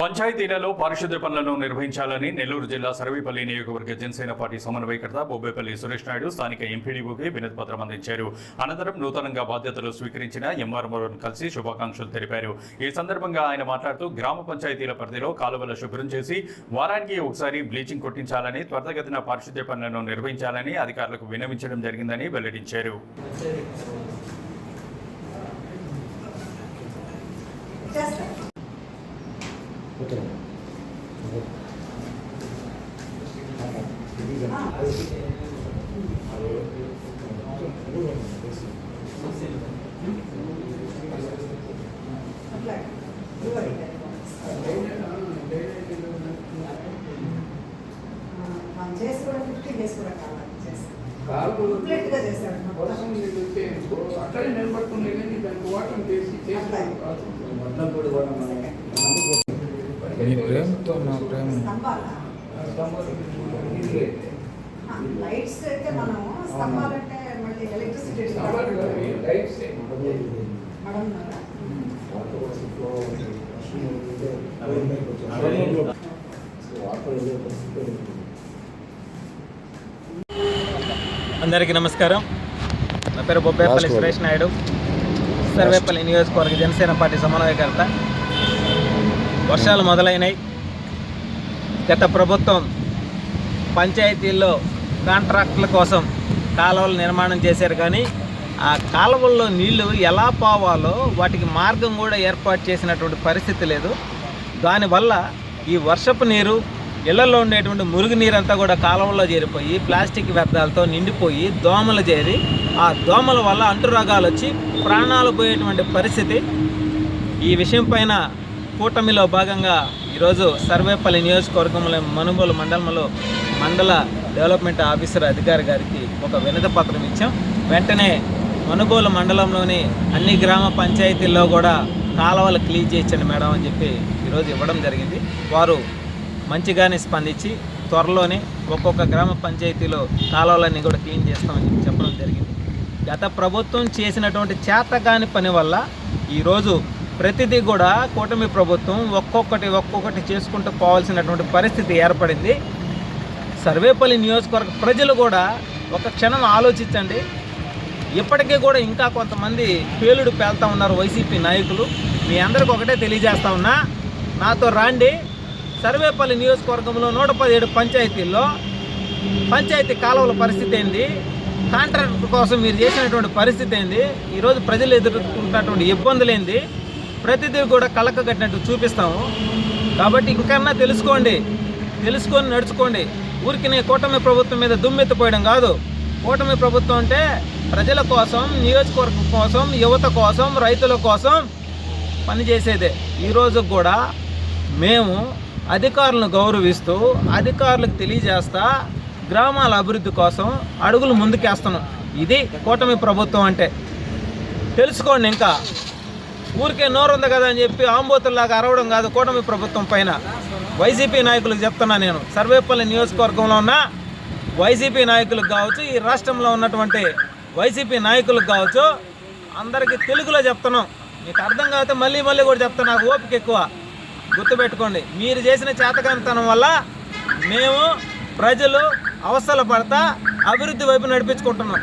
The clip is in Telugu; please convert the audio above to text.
పంచాయతీలలో పారిశుద్ధ్య పనులను నిర్వహించాలని నెల్లూరు జిల్లా సర్వేపల్లి నియోజకవర్గ జనసేన పార్టీ సమన్వయకర్త బొబ్బేపల్లి సురేష్ నాయుడు స్థానిక ఎంపీడీఓకి వినతి పత్రం అందించారు. అనంతరం నూతనంగా బాధ్యతలు స్వీకరించిన ఎంఆర్ఓను కలిసి శుభాకాంక్షలు తెలిపారు. ఈ సందర్భంగా ఆయన మాట్లాడుతూ గ్రామ పంచాయతీల పరిధిలో కాలువల శుభ్రం చేసి వారానికి ఒకసారి బ్లీచింగ్ కొట్టించాలని త్వరితగతిన పారిశుద్ధ్య పనులను నిర్వహించాలని అధికారులకు విన్నవించడం జరిగిందని వెల్లడించారు. చేస్తా అట్లా ఇవ్వండి. ఆ, మనం చేసి కూడా ఫిఫ్టీ డేస్ కూడా కావాలి మొత్తం. అక్కడే నిలబడుతుంది దానికి వాటర్ చేసి చేసుకోవడం కాదు. నీ ప్రేమతో నా ప్రేమ. లైట్స్ అయితే మనం స్తంభాలంటే మళ్ళీ ఎలక్ట్రిసిటీ లైట్సే. అందరికీ నమస్కారం. నా పేరు బొబ్బేపల్లి సురేష్ నాయుడు. సర్వేపల్లి నియోజకవర్గ జనసేన పార్టీ సమన్వయకర్త. వర్షాలు మొదలైనాయి. గత ప్రభుత్వం పంచాయతీల్లో కాంట్రాక్టుల కోసం కాలువలు నిర్మాణం చేశారు కానీ ఆ కాలువల్లో నీళ్ళు ఎలా పోవాలో వాటికి మార్గం కూడా ఏర్పాటు చేసినటువంటి పరిస్థితి లేదు. దానివల్ల ఈ వర్షపు నీరు ఇళ్ళలో ఉండేటువంటి మురుగునీరు అంతా కూడా కాలువల్లో చేరిపోయి ప్లాస్టిక్ వ్యర్థాలతో నిండిపోయి దోమలు చేరి ఆ దోమల వల్ల అంటురోగాలు వచ్చి ప్రాణాలు పోయేటువంటి పరిస్థితి. ఈ విషయం పైన కూటమిలో భాగంగా ఈరోజు సర్వేపల్లి నియోజకవర్గంలో మనుగోలు మండలంలో మండల డెవలప్మెంట్ ఆఫీసర్ అధికారి గారికి ఒక వినతి పత్రం ఇచ్చాం. వెంటనే మనుగోలు మండలంలోని అన్ని గ్రామ పంచాయతీల్లో కూడా కాలువలు క్లీన్ చేయించండి మేడం అని చెప్పి ఈరోజు ఇవ్వడం జరిగింది. వారు మంచిగానే స్పందించి త్వరలోనే ఒక్కొక్క గ్రామ పంచాయతీలో కాలువలన్నీ కూడా క్లీన్ చేస్తామని చెప్పి చెప్పడం జరిగింది. గత ప్రభుత్వం చేసినటువంటి చేతగాని పని వల్ల ఈరోజు ప్రతిదీ కూడా కూటమి ప్రభుత్వం ఒక్కొక్కటి ఒక్కొక్కటి చేసుకుంటూ పోవాల్సినటువంటి పరిస్థితి ఏర్పడింది. సర్వేపల్లి నియోజకవర్గ ప్రజలు కూడా ఒక క్షణం ఆలోచించండి. ఇప్పటికీ కూడా ఇంకా కొంతమంది పేలుడు పేలుతా ఉన్నారు వైసీపీ నాయకులు. మీ అందరికి ఒకటే తెలియజేస్తా ఉన్నా నాతో రాండి. సర్వేపల్లి నియోజకవర్గంలో నూట పదిహేడు పంచాయతీల్లో పంచాయతీ కాలువల పరిస్థితి ఏంది? కాంట్రాక్టర్ కోసం మీరు చేసినటువంటి పరిస్థితి ఏంది? ఈరోజు ప్రజలు ఎదుర్కొంటున్నటువంటి ఇబ్బందులు ఏంది? ప్రతిదీ కూడా కలక కట్టినట్టు చూపిస్తాము. కాబట్టి ఇంకన్నా తెలుసుకోండి. తెలుసుకొని నడుచుకోండి. ఊరికి కూటమి ప్రభుత్వం మీద దుమ్మెత్తిపోయడం కాదు. కూటమి ప్రభుత్వం అంటే ప్రజల కోసం నియోజకవర్గం కోసం యువత కోసం రైతుల కోసం పనిచేసేదే. ఈరోజు కూడా మేము అధికారులను గౌరవిస్తూ అధికారులకు తెలియజేస్తా గ్రామాల అభివృద్ధి కోసం అడుగులు ముందుకేస్తున్నాం. ఇది కూటమి ప్రభుత్వం అంటే. తెలుసుకోండి ఇంకా. ఊరికే నోరు ఉంది కదా అని చెప్పి ఆంబోతుల్లాగా అరవడం కాదు కూటమి ప్రభుత్వం పైన. వైసీపీ నాయకులకు చెప్తున్నా నేను. సర్వేపల్లి నియోజకవర్గంలో ఉన్న వైసీపీ నాయకులకు కావచ్చు ఈ రాష్ట్రంలో ఉన్నటువంటి వైసీపీ నాయకులకు కావచ్చు అందరికీ తెలుగులో చెప్తున్నాం. మీకు అర్థం కాకపోతే మళ్ళీ మళ్ళీ కూడా చెప్తాను నాకు ఓపిక ఎక్కువ. గుర్తుపెట్టుకోండి. మీరు చేసిన చేతకానితనం వల్ల మేము ప్రజలు అవస్థలు పడతా అభివృద్ధి వైపు నడిపించుకుంటున్నాం.